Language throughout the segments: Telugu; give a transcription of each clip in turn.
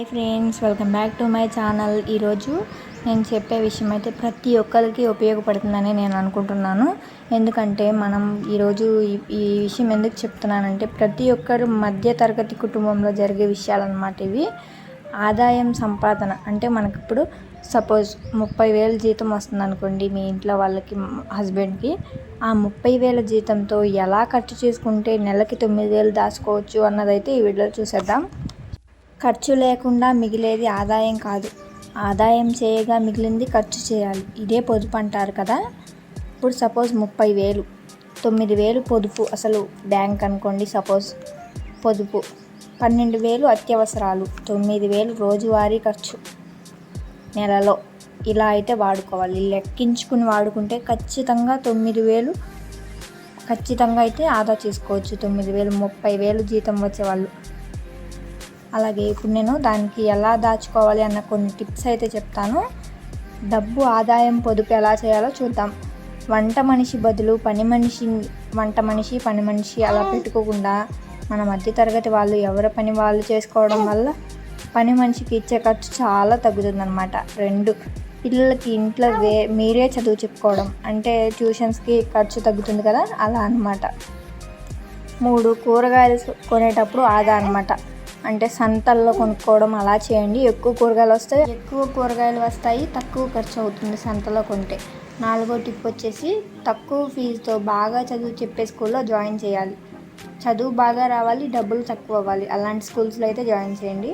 Hi friends welcome back to my channel. ఈరోజు నేను చెప్పే విషయం అయితే ప్రతి ఒక్కరికి ఉపయోగపడుతుందని నేను అనుకుంటున్నాను. ఎందుకంటే మనం ఈరోజు ఈ- ఈ విషయం ఎందుకు చెప్తున్నానంటే ప్రతి ఒక్కరు మధ్య తరగతి కుటుంబంలో జరిగే విషయాలన్నమాట ఇవి. ఆదాయం సంపాదన అంటే మనకి ఇప్పుడు సపోజ్ ముప్పై వేల జీతం వస్తుంది అనుకోండి మీ ఇంట్లో వాళ్ళకి హస్బెండ్కి. ఆ ముప్పై వేల జీతంతో ఎలా ఖర్చు చేసుకుంటే నెలకి తొమ్మిది వేలు దాచుకోవచ్చు అన్నదైతే ఈ వీడియోలో చూసేద్దాం. ఖర్చు లేకుండా మిగిలేది ఆదాయం కాదు. ఆదాయం చేయగా మిగిలింది ఖర్చు చేయాలి. ఇదే పొదుపు అంటారు కదా? ఇప్పుడు సపోజ్ ముప్పై వేలు. తొమ్మిది వేలు పొదుపు. అసలు బ్యాంక్ అనుకోండి సపోజ్ పొదుపు. పన్నెండు వేలు అత్యవసరాలు. తొమ్మిది వేలు రోజువారీ ఖర్చు నెలలో. ఇలా అయితే వాడుకోవాలి. లెక్కించుకుని వాడుకుంటే ఖచ్చితంగా తొమ్మిది వేలు ఖచ్చితంగా అయితే ఆదా చేసుకోవచ్చు. తొమ్మిది వేలు ముప్పై వేలు జీతం వచ్చేవాళ్ళు. అలాగే ఇప్పుడు నేను దానికి ఎలా దాచుకోవాలి అన్న కొన్ని టిప్స్ అయితే చెప్తాను. డబ్బు ఆదాయం పొదుపు ఎలా చేయాలో చూద్దాం. వంట మనిషి బదులు పని మనిషి వంట మనిషి పని మనిషి అలా పెట్టుకోకుండా మన మధ్య తరగతి వాళ్ళు ఎవరి పని వాళ్ళు చేసుకోవడం వల్ల పని మనిషికి ఇచ్చే ఖర్చు చాలా తగ్గుతుందన్నమాట. రెండు పిల్లలకి ఇంట్లో వే మీరే చదువు చెప్పుకోవడం. అంటే ట్యూషన్స్కి ఖర్చు తగ్గుతుంది కదా అలా అనమాట మూడు కూరగాయలు కొనేటప్పుడు ఆదా అనమాట అంటే సంతల్లో కొనుక్కోవడం అలా చేయండి. ఎక్కువ కూరగాయలు వస్తాయి. ఎక్కువ కూరగాయలు వస్తాయి తక్కువ ఖర్చు అవుతుంది సంతలో కొంటే. నాలుగో టిప్ వచ్చేసి తక్కువ ఫీజుతో బాగా చదువు చెప్పే స్కూల్లో జాయిన్ చేయాలి. చదువు బాగా రావాలి డబ్బులు తక్కువ అవ్వాలి. అలాంటి స్కూల్స్లో అయితే జాయిన్ చేయండి.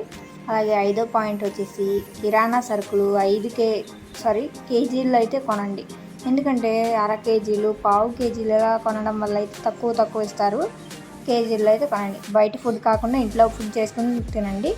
అలాగే ఐదో పాయింట్ వచ్చేసి కిరాణా సరుకులు ఐదు కే సారీ కేజీల్లో అయితే కొనండి. ఎందుకంటే అర కేజీలు పావు కేజీలు ఇలా కొనడం వల్ల అయితే తక్కువ తక్కువ ఇస్తారు. కేజీలో అయితే కొనండి బయట ఫుడ్ కాకుండా ఇంట్లో ఫుడ్ చేసుకుని తినండి.